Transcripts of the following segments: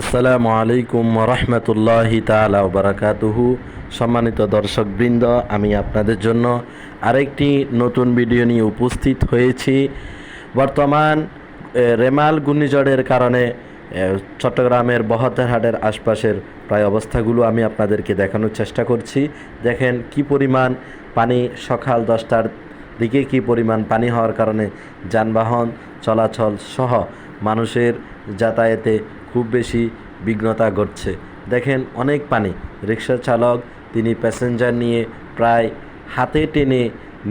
আসসালামু আলাইকুম রহমতুল্লাহি তালা বারাকাতুহু। সম্মানিত দর্শকবৃন্দ, আমি আপনাদের জন্য আরেকটি নতুন ভিডিও নিয়ে উপস্থিত হয়েছি। বর্তমান রেমাল ঘূর্ণিঝড়ের কারণে চট্টগ্রামের বহদ্দারহাটের আশপাশের প্রায় অবস্থাগুলো আমি আপনাদেরকে দেখানোর চেষ্টা করছি। দেখেন কি পরিমাণ পানি সকাল দশটার দিকে, কি পরিমাণ পানি হওয়ার কারণে যানবাহন চলাচল সহ মানুষের যাতায়াতে খুব বেশি বিঘ্নতা ঘটছে। দেখেন অনেক পানি। রিক্সা চালক, তিনি প্যাসেঞ্জার নিয়ে প্রায় হাতে টেনে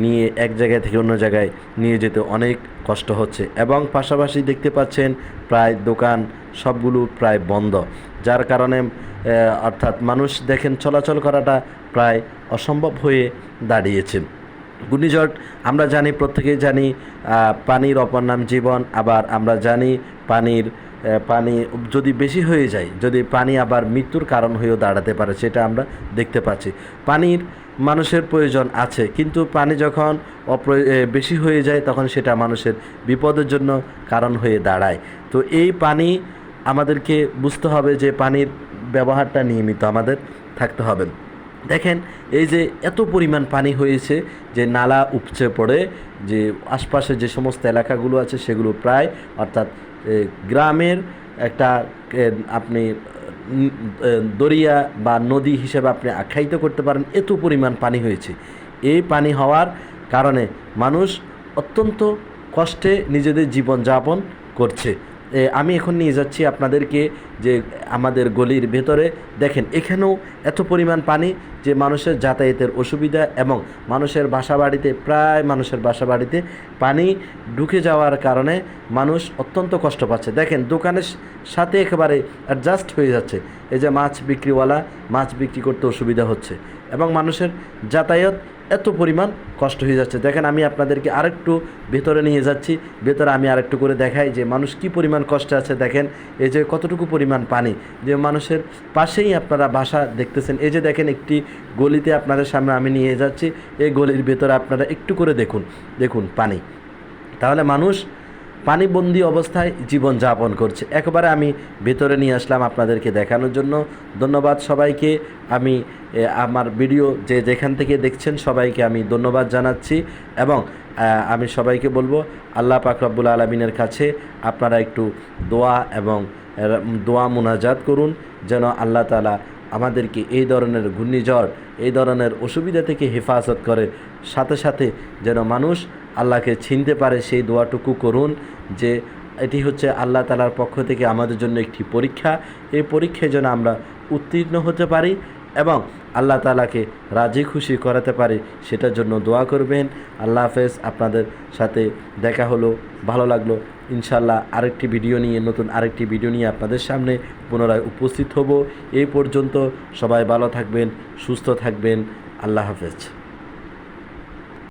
নিয়ে এক জায়গা থেকে অন্য জায়গায় নিয়ে যেতে অনেক কষ্ট হচ্ছে এবং পাশাপাশি দেখতে পাচ্ছেন প্রায় দোকান সবগুলো প্রায় বন্ধ। যার কারণে অর্থাৎ মানুষ দেখেন চলাচল করাটা প্রায় অসম্ভব হয়ে দাঁড়িয়েছে। ঘূর্ণিঝড়, আমরা জানি, প্রত্যেকেই জানি পানির অপর নাম জীবন, আবার আমরা জানি পানির পানি যদি বেশি হয়ে যায়, যদি পানি আবার মৃত্যুর কারণ হয়েও দাঁড়াতে পারে, সেটা আমরা দেখতে পাচ্ছি। পানির মানুষের প্রয়োজন আছে, কিন্তু পানি যখন বেশি হয়ে যায়, তখন সেটা মানুষের বিপদের জন্য কারণ হয়ে দাঁড়ায়। তো এই পানি আমাদেরকে বুঝতে হবে যে পানির ব্যবহারটা নিয়মিত আমাদের থাকতে হবে। দেখেন, এই যে এত পরিমাণ পানি হয়েছে যে নালা উপচে পড়ে, যে আশপাশে যে সমস্ত এলাকাগুলো আছে, সেগুলো প্রায় অর্থাৎ গ্রামের একটা আপনি দরিয়া বা নদী হিসেবে আপনি আখ্যায়িত করতে পারেন, এত পরিমাণ পানি হয়েছে। এই পানি হওয়ার কারণে মানুষ অত্যন্ত কষ্টে নিজেদের জীবনযাপন করছে। আমি এখন নিয়ে যাচ্ছি আপনাদেরকে যে আমাদের গলির ভেতরে, দেখেন এখানেও এত পরিমাণ পানি যে মানুষের যাতায়াতের অসুবিধা এবং মানুষের বাসা বাড়িতে প্রায় মানুষের বাসা বাড়িতে পানি ঢুকে যাওয়ার কারণে মানুষ অত্যন্ত কষ্ট পাচ্ছে। দেখেন দোকানের সাথে একেবারে অ্যাডজাস্ট হয়ে যাচ্ছে। এই যে মাছ বিক্রিওয়ালা, মাছ বিক্রি করতে অসুবিধা হচ্ছে এবং মানুষের যাতায়াত এত পরিমাণ কষ্ট হয়ে যাচ্ছে। দেখেন, আমি আপনাদেরকে আরেকটু ভেতরে নিয়ে যাচ্ছি। ভেতরে আমি আরেকটু করে দেখাই যে মানুষ কি পরিমাণ কষ্টে আছে। দেখেন, এই যে কতটুকু পরিমাণ পানি। যে মানুষের পাশেই আপনারা বাসা দেখতেছেন। এই যে দেখেন, একটি গলিতে আপনাদের সামনে আমি নিয়ে যাচ্ছি। এই গলির ভেতরে আপনারা একটু করে দেখুন। দেখুন পানি। তাহলে মানুষ পানিবন্দি অবস্থায় জীবন যাপন করছে। একবারে আমি ভেতরে নিয়ে আসলাম আপনাদেরকে দেখানোর জন্য। ধন্যবাদ সবাইকে। আমি আমার ভিডিও যে যেখান থেকে দেখছেন সবাইকে আমি ধন্যবাদ জানাচ্ছি এবং আমি সবাইকে বলব, আল্লাহ পাক রব্বুল আলমিনের কাছে আপনারা একটু দোয়া এবং দোয়া মুনাজাত করুন যেন আল্লাহ তালা আমাদেরকে এই ধরনের ঘূর্ণিঝড়, এই ধরনের অসুবিধা থেকে হেফাজত করে। সাথে সাথে যেন মানুষ আল্লাহকে চিনতে পারে সেই দোয়াটুকু করুন যে এটি হচ্ছে আল্লাহ তালার পক্ষ থেকে আমাদের জন্য একটি পরীক্ষা। এই পরীক্ষায় যেন আমরা উত্তীর্ণ হতে পারি এবং আল্লাহ তালাকে রাজি খুশি করাতে পারি, সেটার জন্য দোয়া করবেন। আল্লাহ হাফেজ, আপনাদের সাথে দেখা হলো, ভালো লাগল ইনশাল্লাহ আরেকটি ভিডিও নিয়ে, নতুন আরেকটি ভিডিও নিয়ে আপনাদের সামনে পুনরায় উপস্থিত হব। এই পর্যন্ত সবাই ভালো থাকবেন, সুস্থ থাকবেন। আল্লাহ হাফেজ।